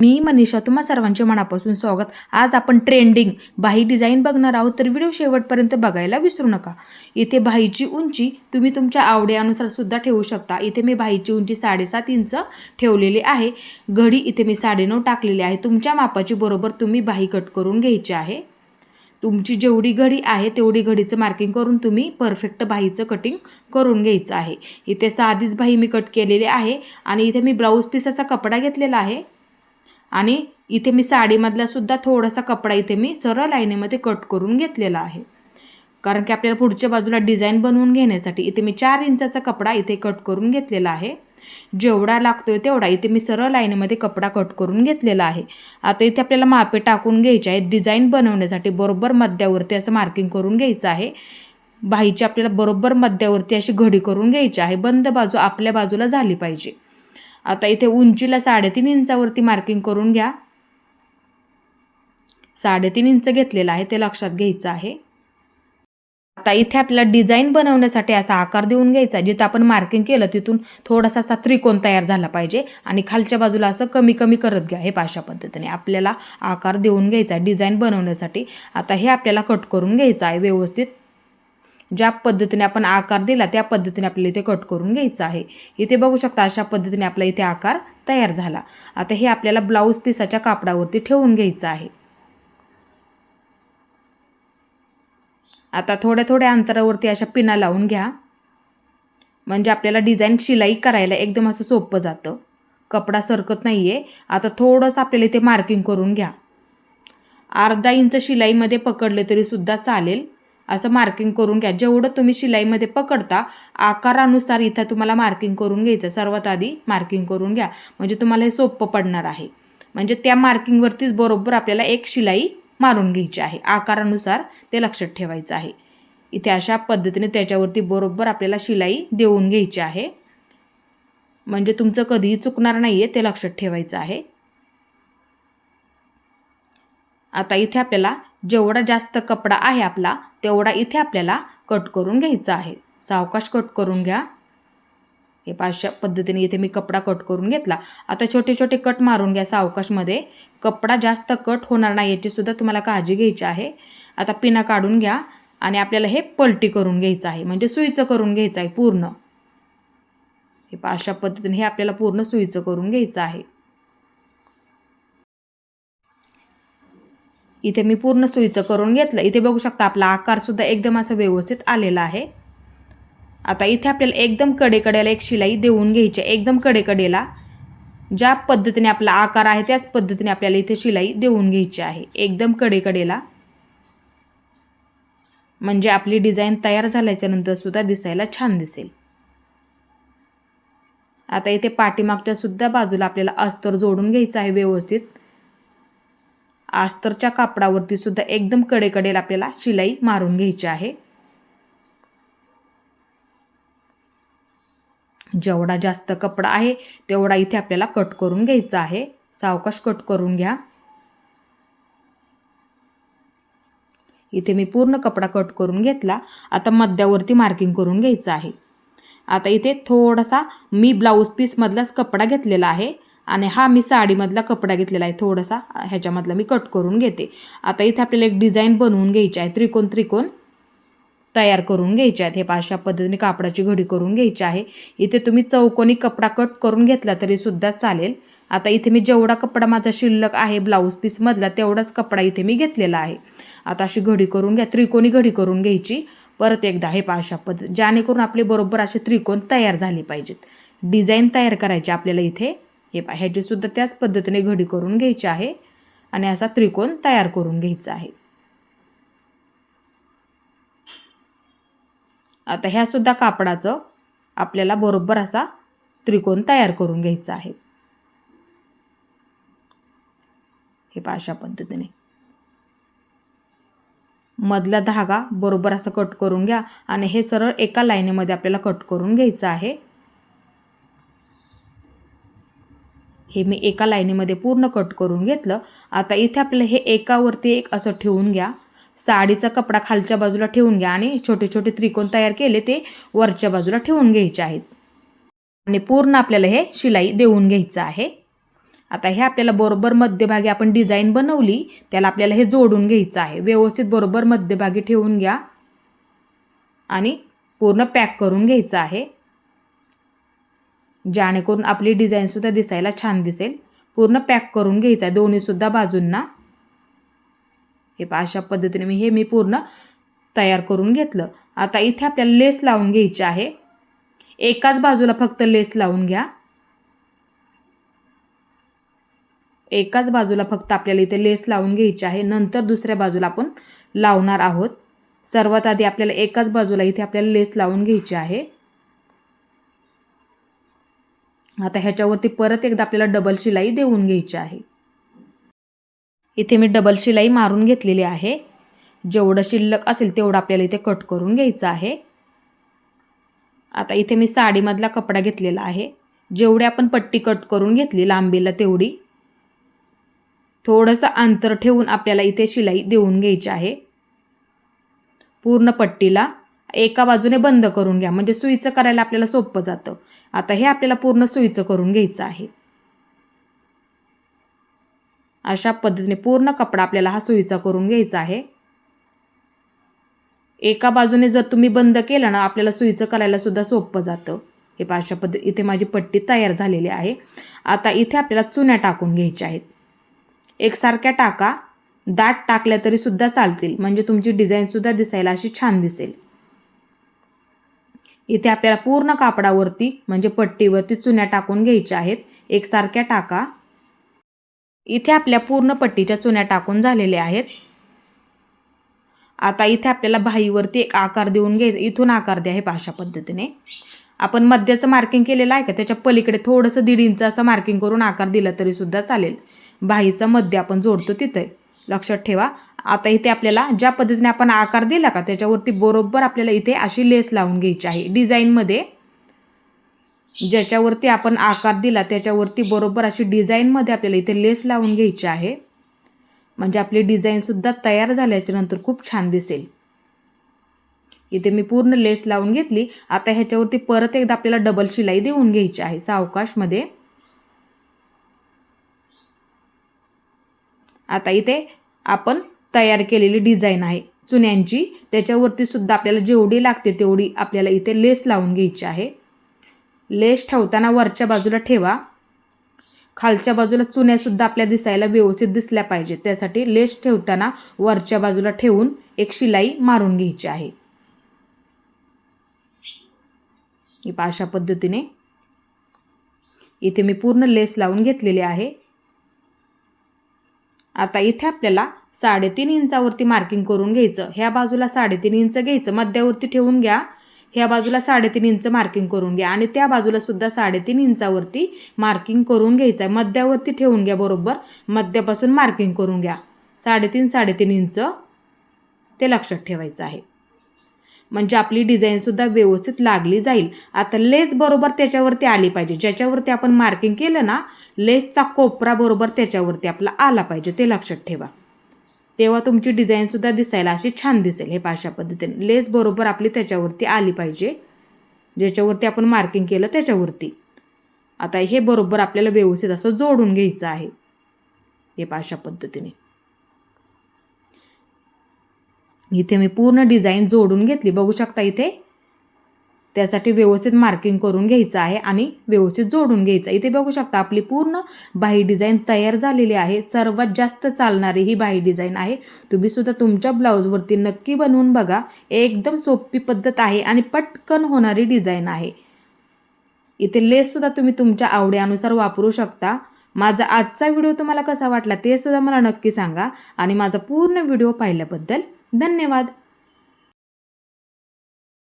मी मनीषा तुम्हा सर्वांचे मनापासून स्वागत. आज आपण ट्रेंडिंग बाही डिझाईन बघणार आहोत तर व्हिडिओ शेवटपर्यंत बघायला विसरू नका. इथे बाहीची उंची तुम्ही तुमच्या आवडीनुसार सुद्धा ठेवू शकता. इथे मी बाहीची उंची साडेसात इंच ठेवलेली आहे. घडी इथे मी साडेनऊ टाकलेली आहे. तुमच्या मापाची बरोबर तुम्ही बाही कट करून घ्यायची आहे. तुमची जेवढी घडी आहे तेवढी घडीचं मार्किंग करून तुम्ही परफेक्ट बाहीचं कटिंग करून घ्यायचं आहे. इथे साधीच बाही मी कट केलेली आहे आणि इथे मी ब्लाऊज पिसाचा कपडा घेतलेला आहे. आणि इथे मी साडीमधला सुद्धा थोडासा कपडा इथे मी सरळ लाईनीमध्ये कट करून घेतलेला आहे. कारण की आपल्याला पुढच्या बाजूला डिझाईन बनवून घेण्यासाठी इथे मी चार इंचाचा कपडा इथे कट करून घेतलेला आहे. जेवढा लागतोय तेवढा इथे मी सरळ लाईनीमध्ये कपडा कट करून घेतलेला आहे. आता इथे आपल्याला मापे टाकून घ्यायचे आहे डिझाईन बनवण्यासाठी बरोबर मध्यावरती असं मार्किंग करून घ्यायचं आहे. बाहीची आपल्याला बरोबर मध्यावरती अशी घडी करून घ्यायची आहे. बंद बाजू आपल्या बाजूला झाली पाहिजे. आता इथे उंचीला साडेतीन इंचावरती मार्किंग करून घ्या. साडेतीन इंच घेतलेलं आहे ते लक्षात घ्यायचं आहे. आता इथे आपल्याला डिझाईन बनवण्यासाठी असा आकार देऊन घ्यायचा जिथं आपण मार्किंग केलं तिथून थोडासा असा त्रिकोण तयार झाला पाहिजे. आणि खालच्या बाजूला असं कमी कमी करत घ्या हे पाशा पद्धतीने आपल्याला आकार देऊन घ्यायचा डिझाईन बनवण्यासाठी. आता हे आपल्याला कट करून घ्यायचं आहे व्यवस्थित. ज्या पद्धतीने आपण आकार दिला त्या पद्धतीने आपल्याला इथे कट करून घ्यायचं आहे. इथे बघू शकता अशा पद्धतीने आपला इथे आकार तयार झाला. आता हे आपल्याला ब्लाऊज पिसाच्या कापडावरती ठेवून घ्यायचं आहे. आता थोड्या थोड्या अंतरावरती अशा पिना लावून घ्या. म्हणजे आपल्याला डिझाईन शिलाई करायला एकदम असं सोपं जातं. कपडा सरकत नाही आहे आता थोडंसं आपल्याला इथे मार्किंग करून घ्या. अर्धा इंच शिलाईमध्ये पकडले तरी सुद्धा चालेल. असं मार्किंग करून घ्या. जेवढं तुम्ही शिलाईमध्ये पकडता आकारानुसार इथं तुम्हाला मार्किंग करून घ्यायचं. सर्वात आधी मार्किंग करून घ्या. म्हणजे तुम्हाला हे सोपं पडणार आहे. म्हणजे त्या मार्किंगवरतीच बरोबर आपल्याला एक शिलाई मारून घ्यायची आहे. आकारानुसार ते लक्षात ठेवायचं आहे. इथे अशा पद्धतीने त्याच्यावरती बरोबर आपल्याला शिलाई देऊन घ्यायची आहे. म्हणजे तुमचं कधीही चुकणार नाही आहे ते लक्षात ठेवायचं आहे. आता इथे आपल्याला जेवढा जास्त कपडा आहे आपला तेवढा इथे आपल्याला कट करून घ्यायचा आहे. सावकाश कट करून घ्या. हे पाचशा पद्धतीने इथे मी कपडा कट करून घेतला. आता छोटे छोटे कट मारून घ्या सावकाशमध्ये. कपडा जास्त कट होणार नाही याचीसुद्धा तुम्हाला काळजी घ्यायची आहे. आता पिना काढून घ्या आणि आपल्याला हे पलटी करून घ्यायचं आहे. म्हणजे सुईचं करून घ्यायचं आहे पूर्ण. हे अशा पद्धतीने हे आपल्याला पूर्ण सुईचं करून घ्यायचं आहे. इथे मी पूर्ण सुईचं करून घेतलं. इथे बघू शकता आपला आकारसुद्धा एकदम असं व्यवस्थित आलेला आहे. आता इथे आपल्याला एकदम कडेकडेला एक शिलाई देऊन घ्यायची आहे. एकदम कडेकडेला ज्या पद्धतीने आपला आकार आहे त्याच पद्धतीने आपल्याला इथे शिलाई देऊन घ्यायची आहे. एकदम कडेकडेला म्हणजे आपली डिझाईन तयार झाल्याच्यानंतर सुद्धा दिसायला छान दिसेल. आता इथे पाठीमागच्या सुद्धा बाजूला आपल्याला अस्तर जोडून घ्यायचं आहे व्यवस्थित. आस्तरच्या कापडावरती सुद्धा एकदम कडेकडेला आपल्याला शिलाई मारून घ्यायची आहे. जेवढा जास्त कपडा आहे तेवढा इथे आपल्याला कट करून घ्यायचा आहे. सावकाश कट करून घ्या. इथे मी पूर्ण कपडा कट करून घेतला. आता मध्यावरती मार्किंग करून घ्यायचं आहे. आता इथे थोडासा मी ब्लाऊज पीसमधलाच कपडा घेतलेला आहे. आणि हा मी साडीमधला कपडा घेतलेला आहे थोडासा ह्याच्यामधला मी कट करून घेते. आता इथे आपल्याला एक डिझाईन बनवून घ्यायची आहे त्रिकोण त्रिकोण तयार करून घ्यायचे आहेत. हे अशा पद्धतीने कापडाची घडी करून घ्यायची आहे. इथे तुम्ही चौकोनी कपडा कट करून घेतला तरी सुद्धा चालेल. आता इथे मी जेवढा कपडा माझा शिल्लक आहे ब्लाऊज पीसमधला तेवढाच कपडा इथे मी घेतलेला आहे. आता अशी घडी करून घ्या त्रिकोणी घडी करून घ्यायची. परत एकदा हे अशा पद्धत जेणेकरून आपले बरोबर असे त्रिकोण तयार झाले पाहिजेत. डिझाईन तयार करायची आपल्याला इथे. हे पा ह्याची सुद्धा त्याच पद्धतीने घडी करून घ्यायची आहे आणि असा त्रिकोण तयार करून घ्यायचा आहे. आता ह्या सुद्धा कापडाचं आपल्याला बरोबर असा त्रिकोण तयार करून घ्यायचा आहे. हे पा अशा पद्धतीने. मधला धागा बरोबर असं कट करून घ्या आणि हे सरळ एका लाईनीमध्ये आपल्याला कट करून घ्यायचं आहे. हे मी एका लाईनीमध्ये पूर्ण कट करून घेतलं. आता इथे आपल्याला हे एकावरती एक असं ठेवून घ्या. साडीचा कपडा खालच्या बाजूला ठेवून घ्या आणि छोटे छोटे त्रिकोण तयार केले ते वरच्या बाजूला ठेवून घ्यायचे आहेत. आणि पूर्ण आपल्याला हे शिलाई देऊन घ्यायचं आहे. आता हे आपल्याला बरोबर मध्यभागी आपण डिझाईन बनवली त्याला आपल्याला हे जोडून घ्यायचं आहे. व्यवस्थित बरोबर मध्यभागी ठेवून घ्या. आणि पूर्ण पॅक करून घ्यायचं आहे. जेणेकरून आपली डिझाईनसुद्धा दिसायला छान दिसेल. पूर्ण पॅक करून घ्यायचं आहे. दोन्हीसुद्धा बाजूंना. हे पा अशा पद्धतीने मी हे मी पूर्ण तयार करून घेतलं. आता इथे आपल्याला लेस लावून घ्यायची आहे. एकाच बाजूला फक्त लेस लावून घ्या. एकाच बाजूला फक्त आपल्याला इथे लेस लावून घ्यायची आहे. नंतर दुसऱ्या बाजूला आपण लावणार आहोत. सर्वात आधी आपल्याला एकाच बाजूला इथे आपल्याला लेस लावून घ्यायची आहे. आता ह्याच्यावरती परत एकदा आपल्याला डबल शिलाई देऊन घ्यायची आहे. इथे मी डबल शिलाई मारून घेतलेली आहे. जेवढं शिल्लक असेल तेवढं आपल्याला इथे कट करून घ्यायचं आहे. आता इथे मी साडीमधला कपडा घेतलेला आहे. जेवढी आपण पट्टी कट करून घेतली लांबीला तेवढी थोडंसं अंतर ठेवून आपल्याला इथे शिलाई देऊन घ्यायची आहे. पूर्ण पट्टीला एका बाजूने बंद करून घ्या. म्हणजे सुईचं करायला आपल्याला सोपं जातं. आता हे आपल्याला पूर्ण सुईचं करून घ्यायचं आहे. अशा पद्धतीने पूर्ण कपडा आपल्याला हा सुईचा करून घ्यायचा आहे. एका बाजूने जर तुम्ही बंद केलं ना आपल्याला सुईचं करायला सुद्धा सोपं जातं. हे अशा पद्धती इथे माझी पट्टी तयार झालेली आहे. आता इथे आपल्याला चुन्या टाकून घ्यायच्या आहेत. एकसारख्या टाका. दाट टाकल्या तरी सुद्धा चालतील. म्हणजे तुमची डिझाईनसुद्धा दिसायला अशी छान दिसेल. इथे आपल्याला पूर्ण कापडावरती म्हणजे पट्टीवरती चुन्या टाकून घ्यायच्या आहेत. एकसारख्या टाका. इथे आपल्या पूर्ण पट्टीच्या चुन्या टाकून झालेल्या आहेत. आता इथे आपल्याला बाहीवरती एक आकार देऊन घ्यायचा इथून आकार द्या हे अशा पद्धतीने. आपण मध्याचं मार्किंग केलेलं आहे का? त्याच्या पलीकडे थोडंसं दीड इंच असं मार्किंग करून आकार दिला तरी सुद्धा चालेल. बाहीचा मध्य आपण जोडतो तिथे. लक्षात ठेवा. आता इथे आपल्याला ज्या पद्धतीने आपण आकार दिला का त्याच्यावरती बरोबर आपल्याला इथे अशी लेस लावून घ्यायची आहे. डिझाईनमध्ये ज्याच्यावरती आपण आकार दिला त्याच्यावरती बरोबर अशी डिझाईनमध्ये आपल्याला इथे लेस लावून घ्यायची आहे. म्हणजे आपली डिझाईनसुद्धा तयार झाल्याच्यानंतर खूप छान दिसेल. इथे मी पूर्ण लेस लावून घेतली. आता ह्याच्यावरती परत एकदा आपल्याला डबल शिलाई देऊन घ्यायची आहे सावकाशमध्ये. आता इथे आपण तयार केलेली डिझाईन आहे. चुन्यांची त्याच्यावरती सुद्धा आपल्याला जेवढी लागते तेवढी आपल्याला इथे लेस लावून घ्यायची आहे. लेस ठेवताना वरच्या बाजूला ठेवा. खालच्या बाजूला चुन्यासुद्धा आपल्या दिसायला व्यवस्थित दिसल्या पाहिजेत. त्यासाठी लेस ठेवताना वरच्या बाजूला ठेवून एक शिलाई मारून घ्यायची आहे. अशा पद्धतीने इथे मी पूर्ण लेस लावून घेतलेली आहे. आता इथे आपल्याला साडेतीन इंचावरती मार्किंग करून घ्यायचं. ह्या बाजूला साडेतीन इंच घ्यायचं. मध्यावरती ठेवून घ्या. ह्या बाजूला साडेतीन इंच मार्किंग करून घ्या. आणि त्या बाजूला सुद्धा साडेतीन इंचावरती मार्किंग करून घ्यायचं आहे. मध्यावरती ठेवून घ्या बरोबर. मध्यापासून मार्किंग करून घ्या. साडेतीन साडेतीन इंच ते लक्षात ठेवायचं आहे. म्हणजे आपली डिझाईनसुद्धा व्यवस्थित लागली जाईल. आता लेस बरोबर त्याच्यावरती आली पाहिजे. ज्याच्यावरती आपण मार्किंग केलं ना लेसचा कोपरा बरोबर त्याच्यावरती आपला आला पाहिजे. ते लक्षात ठेवा. तेव्हा तुमची डिझाईनसुद्धा दिसायला अशी छान दिसेल. हे पाशा पद्धतीने. लेस बरोबर आपली त्याच्यावरती आली पाहिजे. ज्याच्यावरती आपण मार्किंग केलं त्याच्यावरती. आता हे बरोबर आपल्याला व्यवस्थित असं जोडून घ्यायचं आहे. हे पाशा पद्धतीने. इथे मी पूर्ण डिझाईन जोडून घेतली. बघू शकता इथे. त्यासाठी व्यवस्थित मार्किंग करून घ्यायचं आहे आणि व्यवस्थित जोडून घ्यायचं. इथे बघू शकता आपली पूर्ण बाही डिझाईन तयार झालेली आहे. सर्वात जास्त चालणारी ही बाही डिझाईन आहे. तुम्हीसुद्धा तुमच्या ब्लाऊजवरती नक्की बनवून बघा. एकदम सोपी पद्धत आहे आणि पटकन होणारी डिझाईन आहे. इथे लेससुद्धा तुम्ही तुमच्या आवडीनुसार वापरू शकता. माझा आजचा व्हिडिओ तुम्हाला कसा वाटला ते सुद्धा मला नक्की सांगा आणि माझा पूर्ण व्हिडिओ पाहिल्याबद्दल धन्यवाद.